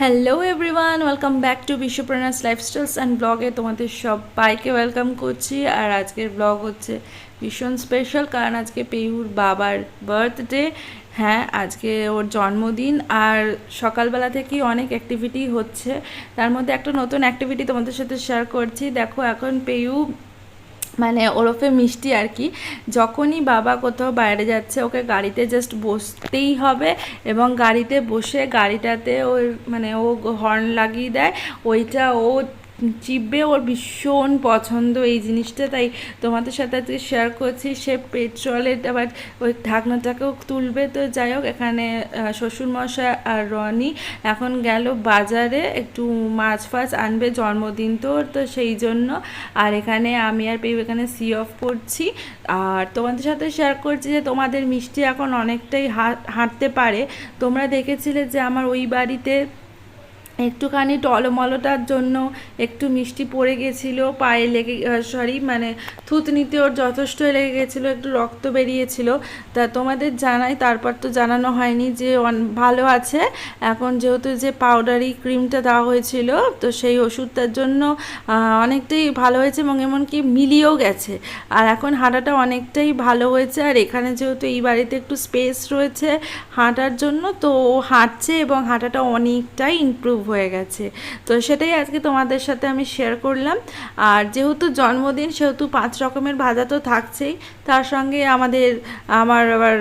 Hello everyone welcome back to বিশ্বপ্রণাস lifestyles and ব্লগে তোমাদের সবাইকে ওয়েলকাম করছি। আর আজকের ব্লগ হচ্ছে ভীষণ স্পেশাল কারণ আজকে পেহুর বাবার বার্থডে হ্যাঁ আজকে ওর জন্মদিন আর সকালবেলা থেকেই অনেক অ্যাক্টিভিটি হচ্ছে। তার মধ্যে একটা নতুন অ্যাক্টিভিটি তোমাদের সাথে শেয়ার করছি। দেখো, এখন পেহু মানে ওরফে মিষ্টি আর কি, যখনই বাবা কোথাও বাইরে যাচ্ছে, ওকে গাড়িতে জাস্ট বসতেই হবে এবং গাড়িতে বসে গাড়িটাতে ওর মানে ও হর্ন লাগিয়ে দেয়, ওইটা ও চিপবে ওর ভীষণ পছন্দ এই জিনিসটা, তাই তোমাদের সাথে আজকে শেয়ার করছি। সে পেট্রোলের আবার ওই ঢাকনাটাকেও তুলবে। তো যাই হোক, এখানে শ্বশুরমশাই আর রনি এখন গেল বাজারে একটু মাছ ফাছ আনবে জন্মদিন তো তো সেই জন্য। আর এখানে আমি আর পেয়ে এখানে সি অফ করছি। আর তোমাদের সাথে শেয়ার করছি যে তোমাদের মিষ্টি এখন অনেকটাই হাঁটতে পারে। তোমরা দেখেছিলে যে আমার ওই বাড়িতে একটুখানি টলমলটার জন্য একটু মিষ্টি পড়ে গেছিল, পায়ে লেগে সরি মানে থুতনিতে ওর যথেষ্ট লেগে গেছিল, একটু রক্ত বেরিয়েছিল। তা তোমাদের জানাই, তারপর তো জানানো হয়নি যে ভালো আছে। এখন যেহেতু যে পাউডারি ক্রিমটা দেওয়া হয়েছিল, তো সেই ওষুধটার জন্য অনেকটাই ভালো হয়েছে এবং এমনকি মিলিয়েও গেছে। আর এখন হাঁটাটা অনেকটাই ভালো হয়েছে। আর এখানে যেহেতু এই বাড়িতে একটু স্পেস রয়েছে হাঁটার জন্য, তো ও হাঁটছে এবং হাঁটাটা অনেকটাই ইমপ্রুভ হয়ে গেছে। তো সেটাই আজকে তোমাদের সাথে আমি শেয়ার করলাম। আর যেহেতু জন্মদিন, সেহেতু পাঁচ রকমের ভাজা তো থাকছেই, তার সঙ্গে আমাদের, আমার আবার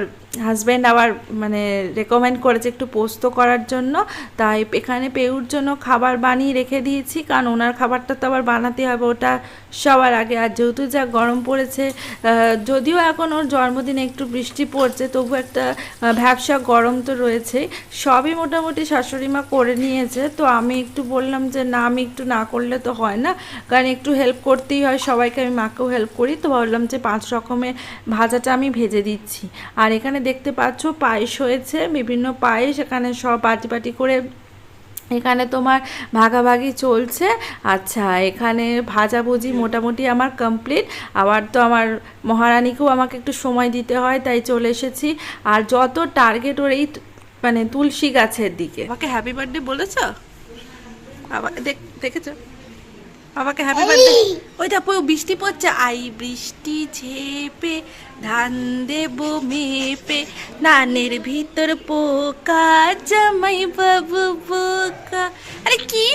হাজব্যান্ড আবার মানে রেকমেন্ড করেছে একটু পোস্ত করার জন্য। তাই এখানে পেউর জন্য খাবার বানিয়ে রেখে দিয়েছি। কারণ ওনার খাবারটা তো আবার বানাতে হবে, ওটা সবার আগে। আর যেহেতু যা গরম পড়েছে যদিও এখন ওর জন্মদিনে একটু বৃষ্টি পড়ছে, তবু একটা ভ্যাবসা গরম তো রয়েছে। সবই মোটামুটি শাশুড়ি মা করে নিয়েছে। তো আমি একটু বললাম যে, না, আমি একটু না করলে তো হয় না। কারণ একটু হেল্প করতেই হয়, সবাইকে আমি মাকেও হেল্প করি। তো ভাবলাম যে পাঁচ রকমের ভাজাটা আমি ভেজে দিচ্ছি। আর এখানে দেখতে পাচ্ছ, পায়েস হয়েছে, বিভিন্ন পায়েস, এখানে সব পাটি পাটি করে এখানে তোমার ভাগাভাগি চলছে। আচ্ছা এখানে ভাজাভুজি মোটামুটি আমার কমপ্লিট আবার তো আমার মহারানীকেও আমাকে একটু সময় দিতে হয়, তাই চলে এসেছি। আর যত টার্গেট ওর এই মানে তুলসী গাছের দিকে। আমাকে হ্যাপি বার্থডে বলেছ? আবার দেখেছ? বাবাকে হ্যাপি বার্থডে ওই দেখো বৃষ্টি পড়ছে। আই বৃষ্টি ঝেপে ধান দেব মেপে নানের ভিতর পোকা জামাই বাবু বোকা। আরে কি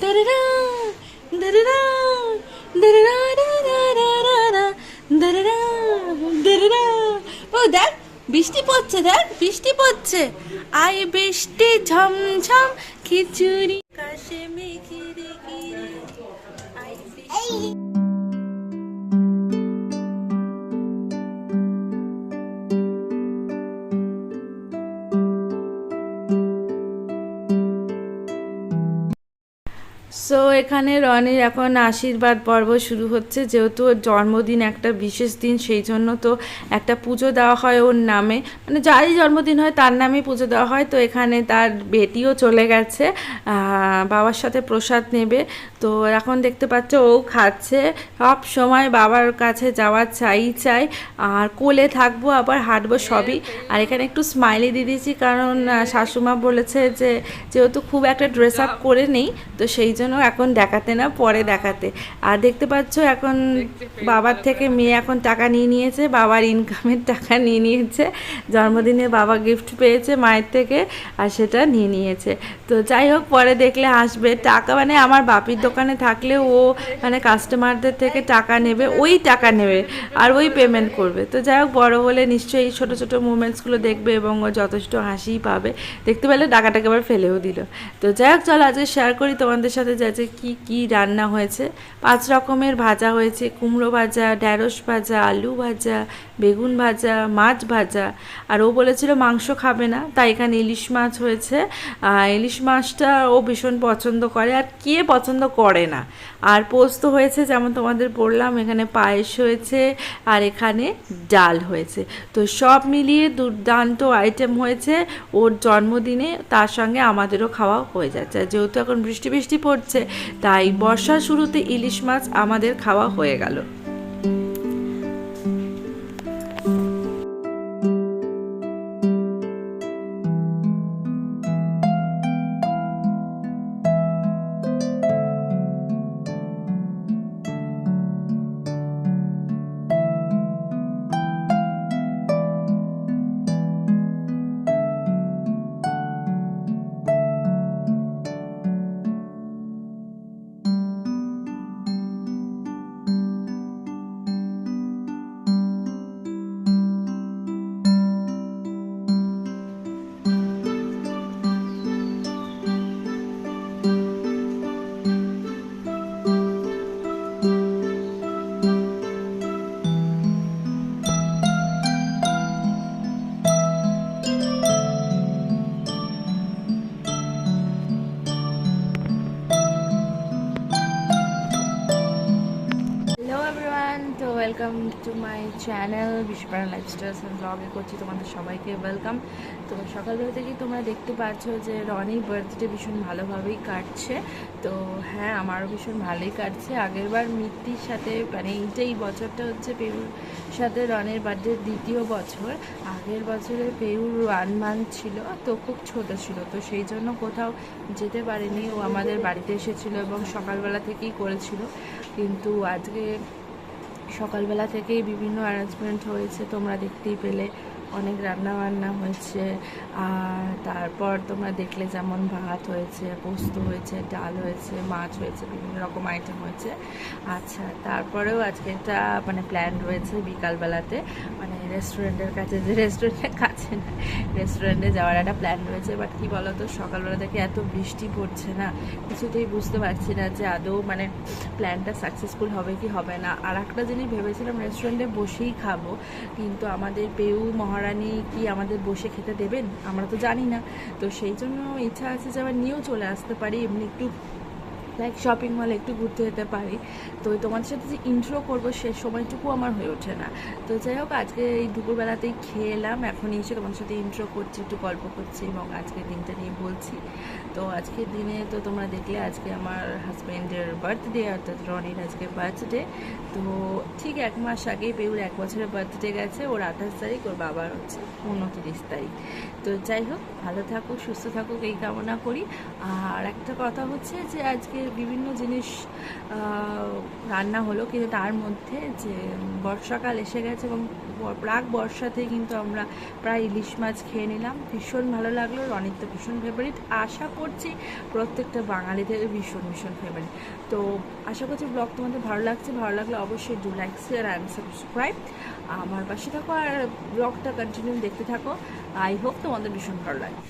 দাঁড়া দাঁড়া দাঁড়া দাঁড়া ও দেখ বৃষ্টি পড়ছে দেখ বৃষ্টি পড়ছে। আই বৃষ্টি ঝমঝম খিচুড়ি সো এখানে রনির এখন আশীর্বাদ পর্ব শুরু হচ্ছে। যেহেতু ওর জন্মদিন একটা বিশেষ দিন, সেই জন্য তো একটা পুজো দেওয়া হয় ওর নামে। মানে যারই জন্মদিন হয়, তার নামেই পুজো দেওয়া হয়। তো এখানে তার বেটিও চলে গেছে বাবার সাথে প্রসাদ নেবে। তো এখন দেখতে পাচ্ছ ও খাচ্ছে। সব সময় বাবার কাছে যাওয়ার চাই চাই। আর কোলে থাকব, আবার হাঁটবো সবই। আর এখানে একটু স্মাইলি দিয়ে দিয়েছি কারণ শাশুমা বলেছে যে, যেহেতু খুব একটা ড্রেস আপ করে নেই, তো সেই জন্য এখন দেখাতে না, পরে দেখাতে। আর দেখতে পাচ্ছ এখন বাবার থেকে মেয়ে এখন টাকা নিয়ে নিয়েছে, বাবার ইনকামের টাকা নিয়ে নিয়েছে। জন্মদিনে বাবা গিফট পেয়েছে মায়ের থেকে, আর সেটা নিয়ে নিয়েছে। তো যাই হোক, পরে দেখলে আসবে। টাকা মানে আমার বাপির দোকানে থাকলে ও মানে কাস্টমারদের থেকে টাকা নেবে, ওই টাকা নেবে আর ওই পেমেন্ট করবে। তো যাই হোক, বড়ো হলে নিশ্চয়ই এই ছোটো ছোটো মুমেন্টসগুলো দেখবে এবং ও যথেষ্ট হাসিই পাবে। দেখতে পেলে টাকাটাকে আবার ফেলেও দিল। তো যাই হোক, চলো আজকে শেয়ার করি তোমাদের সাথে যে কী কী রান্না হয়েছে। পাঁচ রকমের ভাজা হয়েছে, কুমড়ো ভাজা, ঢ্যাঁড়স ভাজা, আলু ভাজা, বেগুন ভাজা, মাছ ভাজা। আর ও বলেছিল মাংস খাবে না, তাই এখানে ইলিশ মাছ হয়েছে। ইলিশ মাছটা ও ভীষণ পছন্দ করে। আর কে পছন্দ করে না। আর পোস্ত হয়েছে, যেমন তোমাদের বললাম, এখানে পায়েস হয়েছে আর এখানে ডাল হয়েছে। তো সব মিলিয়ে দুর্দান্ত আইটেম হয়েছে ওর জন্মদিনে, তার সঙ্গে আমাদেরও খাওয়া হয়ে যাচ্ছে। যেহেতু এখন বৃষ্টি বৃষ্টি পড়ছে, তাই বর্ষার শুরুতে ইলিশ মাছ আমাদের খাওয়া হয়ে গেল। ওয়েলকাম টু মাই চ্যানেল বিশ্বপ্রাণ লাইফস্টাইলস অ্যান্ড ব্লগে করছি তোমাদের সবাইকে ওয়েলকাম তো সকালবেলা থেকেই তোমরা দেখতে পাচ্ছ যে রনির বার্থডে ভীষণ ভালোভাবেই কাটছে। তো হ্যাঁ আমারও ভীষণ ভালোই কাটছে। আগেরবার মিত্তির সাথে মানে এইটাই বছরটা হচ্ছে পেরুর সাথে রনের বার্থডে দ্বিতীয় বছর। আগের বছরে পেরুর ওয়ান মান্থ ছিল, তো খুব ছোট ছিল। তো সেই জন্য কোথাও যেতে পারেনি। ও আমাদের বাড়িতে এসেছিল এবং সকালবেলা থেকেই করেছিল। কিন্তু আজকে সকালবেলা থেকেই বিভিন্ন অ্যারেঞ্জমেন্ট হয়েছে, তোমরা দেখতেই পেলে। অনেক রান্না বান্না হয়েছে, আর তারপর তোমরা দেখলে যেমন ভাত হয়েছে, পোস্ত হয়েছে, ডাল হয়েছে, মাছ হয়েছে, বিভিন্ন রকম আইটেম হয়েছে। আচ্ছা তারপরেও আজকে একটা মানে প্ল্যান রয়েছে বিকালবেলাতে। মানে রেস্টুরেন্টের কাছে, যে রেস্টুরেন্টের কাছে না রেস্টুরেন্টে যাওয়ার একটা প্ল্যান রয়েছে বাট কী বলো তো সকালবেলা থেকে এত বৃষ্টি পড়ছে না, কিছুতেই বুঝতে পারছি না যে আদৌ মানে প্ল্যানটা সাকসেসফুল হবে কি হবে না। আর একটা জিনিস ভেবেছিলাম রেস্টুরেন্টে বসেই খাব, কিন্তু আমাদের পেউ মহারানী কি আমাদের বসে খেতে দেবেন? আমরা তো জানি না। তো সেই জন্য ইচ্ছা আছে যে আবার নিয়েও চলে আসতে পারি, এমনি একটু লাইক শপিং মলে একটু ঘুরতে যেতে পারি। তো তোমাদের সাথে যে ইন্ট্রো করব, সে সময়টুকু আমার হয়ে ওঠে না। তো যাই হোক, আজকে এই দুপুরবেলাতেই খেয়ে এলাম এখন এসে তোমাদের সাথে ইন্ট্রো করছি, একটু গল্প করছি এবং আজকের দিনটা নিয়ে বলছি। তো আজকের দিনে তো তোমরা দেখলে, আজকে আমার হাজব্যান্ডের বার্থডে অর্থাৎ রনির আজকে বার্থডে তো ঠিক এক মাস আগেই পেউর এক বছরের বার্থডে গেছে। ওর আঠাশ তারিখ, ওর বাবার হচ্ছে উনত্রিশ তারিখ। তো যাই হোক, ভালো থাকুক সুস্থ থাকুক এই কামনা করি। আর একটা কথা হচ্ছে যে, আজকে বিভিন্ন জিনিস রান্না হলো কিন্তু তার মধ্যে যে বর্ষাকাল এসে গেছে এবং প্রাক বর্ষাতেই কিন্তু আমরা প্রায় ইলিশ মাছ খেয়ে নিলাম। ভীষণ ভালো লাগল। রনিত তো ভীষণ ফেভারিট আশা করছি প্রত্যেকটা বাঙালিদের ভীষণ ভীষণ ফেভারিট তো আশা করছি ব্লগ তোমাদের ভালো লাগছে। ভালো লাগলে অবশ্যই do like share and subscribe আমার পাশে থাকো আর ব্লগটা কন্টিনিউ দেখতে থাকো। আই হোপ তোমাদের ভীষণ ভালো লাগে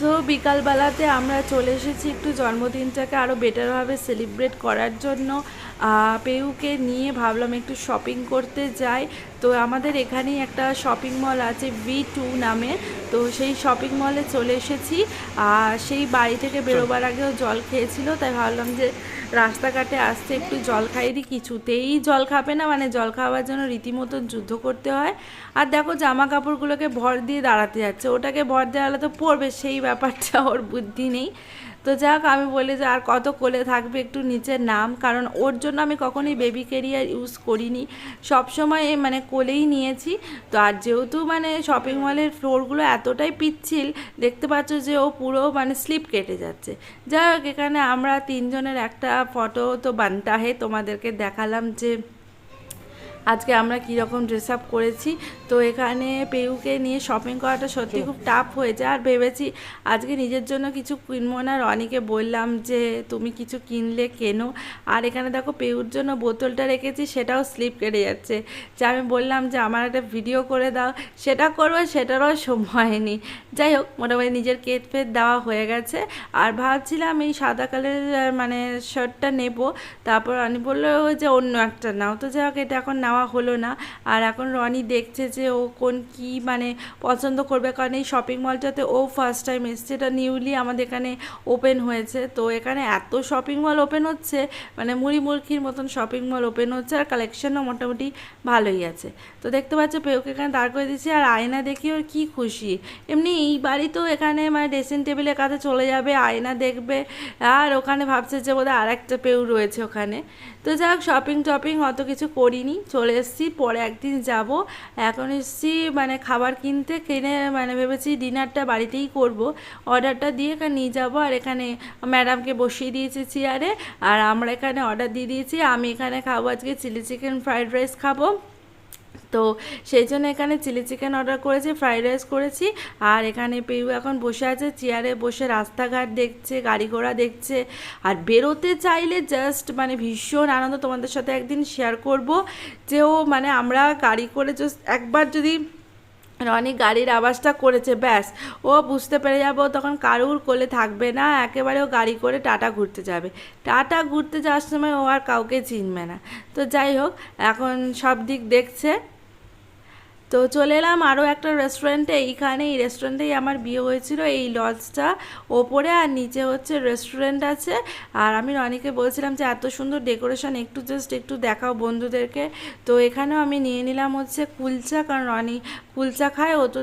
সো বিকালবেলাতে আমরা চলে এসেছি একটু জন্মদিনটাকে আরও বেটারভাবে সেলিব্রেট করার জন্য। পেউকে নিয়ে ভাবলাম একটু শপিং করতে যাই। তো আমাদের এখানেই একটা শপিং মল আছে ভি টু নামে। তো সেই শপিং মলে চলে এসেছি। আর সেই বাড়ি থেকে বেরোবার আগেও জল খেয়েছিল তাই ভাবলাম যে রাস্তাঘাটে আসতে একটু জল খাইয়ে দিই কিছুতেই জল খাবে না মানে জল খাওয়ার জন্য রীতিমতো যুদ্ধ করতে হয়। আর দেখো জামা কাপড়গুলোকে ভর দিয়ে দাঁড়াতে যাচ্ছে ওটাকে ভর দেওয়ালে তো পড়বে সেই ব্যাপারটা ওর বুদ্ধি নেই। তো যাক, আমি বলি যে আর কত কোলে থাকবে একটু নিচের নাম, কারণ ওর জন্য আমি কখনোই বেবি কেরিয়ার ইউজ করিনি। সবসময় মানে কোলেই নিয়েছি। তো আর যেহেতু মানে শপিং মলের ফ্লোরগুলো এতটাই পিচ্ছিল, দেখতে পাচ্ছ যে ও পুরো মানে স্লিপ কেটে যাচ্ছে। যাই হোক এখানে আমরা তিনজনের একটা ফটো তো বানতাহে তোমাদেরকে দেখালাম যে আজকে আমরা কীরকম ড্রেস আপ করেছি। তো এখানে পেউকে নিয়ে শপিং করাটা সত্যি খুব টাফ হয়েছে আর ভেবেছি আজকে নিজের জন্য কিছু কিনবো না। রনিকে বললাম যে তুমি কিছু কিনলে কেনো। আর এখানে দেখো পেউর জন্য বোতলটা রেখেছি সেটাও স্লিপ কেটে যাচ্ছে। যে আমি বললাম যে আমার একটা ভিডিও করে দাও। সেটা করব সেটারও সময় নেই। যাই হোক মোটামুটি নিজের কেট ফেট দেওয়া হয়ে গেছে। আর ভাবছিলাম এই সাদা কালারের মানে শার্টটা নেব। তারপর রনি বলল যে অন্য একটা নাও। তো যাই হোক এটা এখন নেওয়া হলো না। আর এখন রনি দেখছে যে ও কোন কি মানে পছন্দ করবে, কারণ এই শপিং মলটাতে ও ফার্স্ট টাইম এসছে। এটা নিউলি আমাদের এখানে ওপেন হয়েছে। তো এখানে এত শপিং মল ওপেন হচ্ছে মানে মুড়ি মুরগির মতন শপিং মল ওপেন হচ্ছে আর কালেকশনও মোটামুটি ভালোই আছে। তো দেখতে পাচ্ছ পেউকে এখানে দাঁড় করে দিচ্ছি আর আয়না দেখি ওর কী খুশি। এমনি এই বাড়ি তো এখানে মানে ড্রেসিং টেবিলের কাছে চলে যাবে, আয়না দেখবে আর ওখানে ভাবছে যে বোধহয় আর একটা পেউ রয়েছে ওখানে। তো যাক শপিং টপিং অত কিছু করিনি চলে এসেছি, পরে একদিন যাব। এখন এসেছি মানে খাবার কিনতে, কিনে মানে ভেবেছি ডিনারটা বাড়িতেই করব। অর্ডারটা দিয়ে এখানে নিয়ে যাব, আর এখানে ম্যাডামকে বসিয়ে দিয়েছি চেয়ারে। আর আমরা এখানে অর্ডার দিয়ে দিয়েছি, আমি এখানে খাব আজকে চিলি চিকেন ফ্রাইড রাইস খাব। তো সেই জন্য এখানে চিলি চিকেন অর্ডার করেছি ফ্রাইড রাইস করেছি, আর এখানে পেউ এখন বসে আছে চেয়ারে বসে রাস্তাঘাট দেখছে, গাড়ি ঘোড়া দেখছে, আর বেরোতে চাইলে জাস্ট মানে ভীষণ আনন্দ তোমাদের সাথে একদিন শেয়ার করব, যে ও মানে আমরা গাড়ি করে জাস্ট একবার যদি রনি গাড়ির আওয়াজটা করেছে, ব্যাস। ও বুঝতে পেরে যাব তখন কারুর কোলে থাকবে না, একেবারে ও গাড়ি করে টাটা ঘুরতে যাবে। টাটা ঘুরতে যাওয়ার সময় ও আর কাউকে চিনবে না। তো যাই হোক, এখন সব দিক দেখছে। তো চলে এলাম আরও একটা রেস্টুরেন্টে এইখানে এই রেস্টুরেন্টেই আমার বিয়ে হয়েছিল, এই লজটা ওপরে আর নিচে হচ্ছে রেস্টুরেন্ট আছে। আর আমি রনিকে বলছিলাম যে, এত সুন্দর ডেকোরেশন একটু জাস্ট একটু দেখাও বন্ধুদেরকে। তো এখানেও আমি নিয়ে নিলাম হচ্ছে কুলচা, কারণ রনি কুলচা খায়, ও তো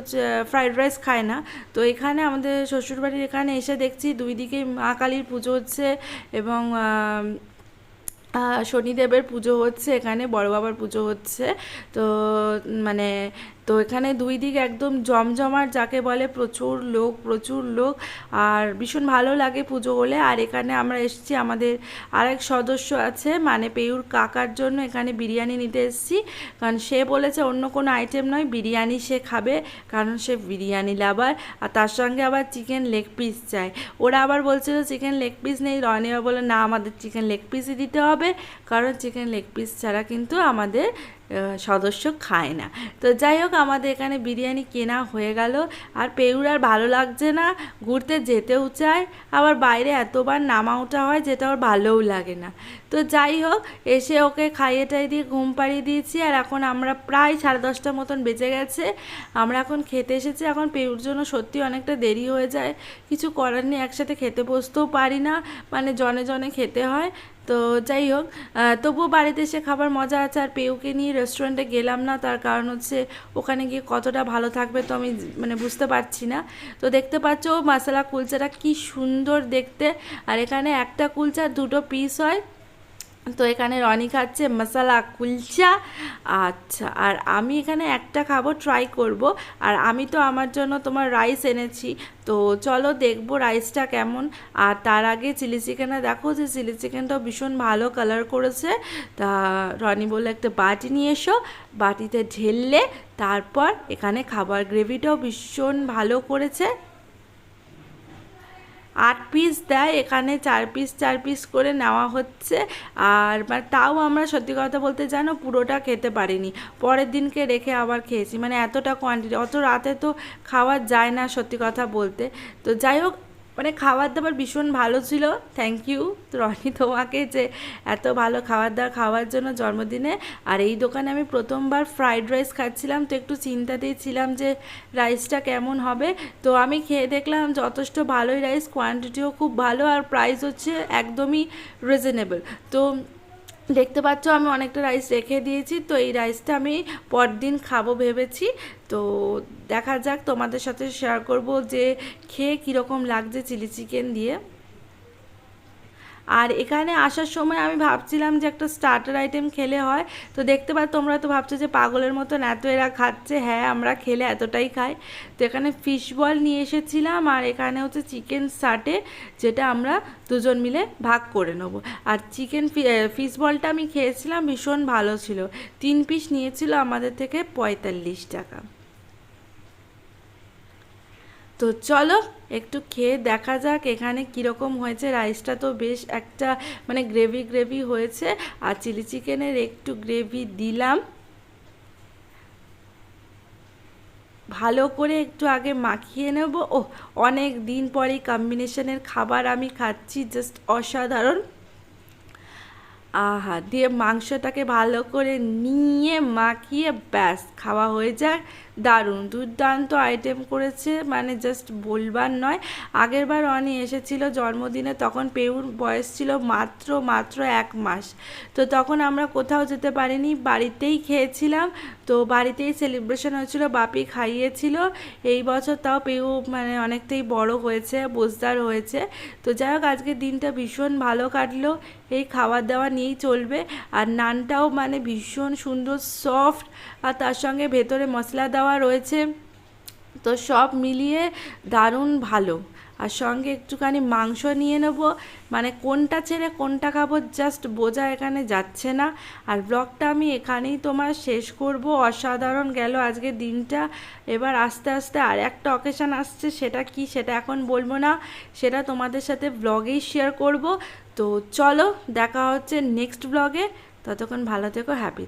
ফ্রাইড রাইস খায় না। তো এখানে আমাদের শ্বশুরবাড়ির এখানে এসে দেখছি দুই দিকে মা কালীর পুজো হচ্ছে এবং শনিদেবের পুজো হচ্ছে এখানে বড় বাবার পুজো হচ্ছে। তো মানে তো এখানে দুই দিক একদম জমজমাট, যাকে বলে প্রচুর লোক প্রচুর লোক, আর ভীষণ ভালো লাগে পুজো হলে। আর এখানে আমরা এসেছি, আমাদের আরেক সদস্য আছে মানে পেয়ুর কাকার জন্য এখানে বিরিয়ানি নিতে এসেছি। কারণ সে বলেছে অন্য কোনো আইটেম নয়, বিরিয়ানি সে খাবে, কারণ সে বিরিয়ানি লাভার আর তার সঙ্গে আবার চিকেন লেগ পিস চাই। ওরা আবার বলছিল চিকেন লেগ পিস নেই? রনিবা বলে না, আমাদের চিকেন লেগ পিসই দিতে হবে, কারণ চিকেন লেগ পিস ছাড়া কিন্তু আমাদের সদস্য খায় না। তো যাই হোক, আমাদের এখানে বিরিয়ানি কেনা হয়ে গেল। আর পেউর আর ভালো লাগছে না, ঘুরতে যেতেও চায়। আবার বাইরে এতবার নামা ওঠা হয় যেটা ওর ভালোও লাগে না। তো যাই হোক, এসে ওকে খাইয়ে টাই দিয়ে ঘুম পাড়িয়ে দিয়েছি। আর এখন আমরা প্রায় সাড়ে দশটার মতন বেজে গেছে। আমরা এখন খেতে এসেছি। এখন পেউর জন্য সত্যি অনেকটা দেরি হয়ে যায়। কিছু করার নেই, একসাথে খেতে বসতেও পারি না। মানে জনে জনে খেতে হয়। তো যাই হোক তবুও বাড়িতে এসে খাবার মজা আছে আর পেউকে নিয়ে রেস্টুরেন্টে গেলাম না, তার কারণ হচ্ছে ওখানে গিয়ে কতটা ভালো থাকবে তো আমি মানে বুঝতে পারছি না। তো দেখতে পাচ্ছ মাসালা কুলচাটা কি সুন্দর দেখতে। আর এখানে একটা কুলচা, দুটো পিস হয়। তো এখানে রনি খাচ্ছে, মশালা কুলচা। আচ্ছা আর আমি এখানে একটা খাব ট্রাই করব। আর আমি তো আমার জন্য তোমার রাইস এনেছি। তো চলো দেখব রাইসটা কেমন। আর তার আগে চিলি চিকেনে দেখো যে চিলি চিকেনটাও ভীষণ ভালো কালার করেছে। তা রনি বলে একটা বাটি নিয়ে এসো, বাটিতে ঢেললে তারপর এখানে খাবার গ্রেভিটাও ভীষণ ভালো করেছে। আট পিস দেয়, এখানে চার পিস চার পিস করে নেওয়া হচ্ছে। আর মানে তাও আমরা সত্যি কথা বলতে জানো পুরোটা খেতে পারিনি। পরের দিনকে রেখে আবার খেয়েছি। মানে এতটা কোয়ান্টিটি অত রাতে তো খাওয়া যায় না সত্যি কথা বলতে। তো যাই হোক মানে খাবার দাবার ভীষণ ভালো ছিল। থ্যাংক ইউ রনি, তোমাকে যে এত ভালো খাবার দাবার খাওয়ার জন্য জন্মদিনে। আর এই দোকানে আমি প্রথমবার ফ্রাইড রাইস খাচ্ছিলাম, তো একটু চিন্তাতেই ছিলাম যে রাইসটা কেমন হবে। তো আমি খেয়ে দেখলাম যথেষ্ট ভালোই রাইস কোয়ান্টিটিও খুব ভালো আর প্রাইস হচ্ছে একদমই রিজনেবল তো দেখতে পাচ্ছ আমি অনেকটা রাইস রেখে দিয়েছি, তো এই রাইসটা আমি পরদিন খাব ভেবেছি। তো দেখা যাক তোমাদের সাথে শেয়ার করব যে খেয়ে কীরকম লাগছে চিলি চিকেন দিয়ে। আর এখানে আসার সময় আমি ভাবছিলাম যে একটা স্টার্টার আইটেম খেলে হয়। তো দেখতে পাচ্ছ, তোমরা তো ভাবছ যে পাগলের মতন এত এরা খাচ্ছে। হ্যাঁ আমরা খেলে এতটাই খাই। তো এখানে ফিশ বল নিয়ে এসেছিলাম আর এখানে হচ্ছে চিকেন সাটে যেটা আমরা দুজন মিলে ভাগ করে নেব। আর চিকেন ফিশ বলটা আমি খেয়েছিলাম, ভীষণ ভালো ছিল। তিন পিস নিয়েছিল আমাদের থেকে পঁয়তাল্লিশ টাকা। তো চলো, একটু খেয়ে দেখা যাক এখানে কীরকম হয়েছে। রাইসটা তো বেশ একটা মানে গ্রেভি গ্রেভি হয়েছে। আর চিলি চিকেনের একটু গ্রেভি দিলাম। ভালো করে একটু আগে মাখিয়ে নেব। ও অনেক দিন পরেই কম্বিনেশনের খাবার আমি খাচ্ছি জাস্ট অসাধারণ। আহা, দিয়ে মাংসটাকে ভালো করে নিয়ে মাখিয়ে ব্যাস, খাওয়া হয়ে যায়। দারুণ, দুর্দান্ত আইটেম করেছে মানে জাস্ট বলবার নয়। আগেরবার অনি এসেছিল জন্মদিনে, তখন পেউর বয়স ছিল মাত্র মাত্র এক মাস। তো তখন আমরা কোথাও যেতে পারিনি, বাড়িতেই খেয়েছিলাম। তো বাড়িতেই সেলিব্রেশন হয়েছিল, বাপি খাইয়েছিল। এই বছর তাও পেউ মানে অনেকটাই বড় হয়েছে বোঝদার হয়েছে। তো যাই হোক আজকে দিনটা ভীষণ ভালো কাটলো। এই খাবার দাওয়া নিয়েই চলবে। আর নানটাও মানে ভীষণ সুন্দর সফট আর তার সঙ্গে ভেতরে মশলা দেওয়া রয়েছে। তো সব মিলিয়ে দারুণ ভালো। আর সঙ্গে একটুখানি মাংস নিয়ে নেব। মানে কোনটা ছেড়ে কোনটা খাব জাস্ট বোঝা এখানে যাচ্ছে না। আর ব্লগটা আমি এখানেই তোমার শেষ করব। অসাধারণ গেল আজকে দিনটা। এবার আস্তে আস্তে আর একটা অকেশান আসছে, সেটা কি সেটা এখন বলব না। সেটা তোমাদের সাথে ব্লগেই শেয়ার করব। তো চলো দেখা হচ্ছে নেক্সট ব্লগে ততক্ষণ ভালো থেকো হ্যাপি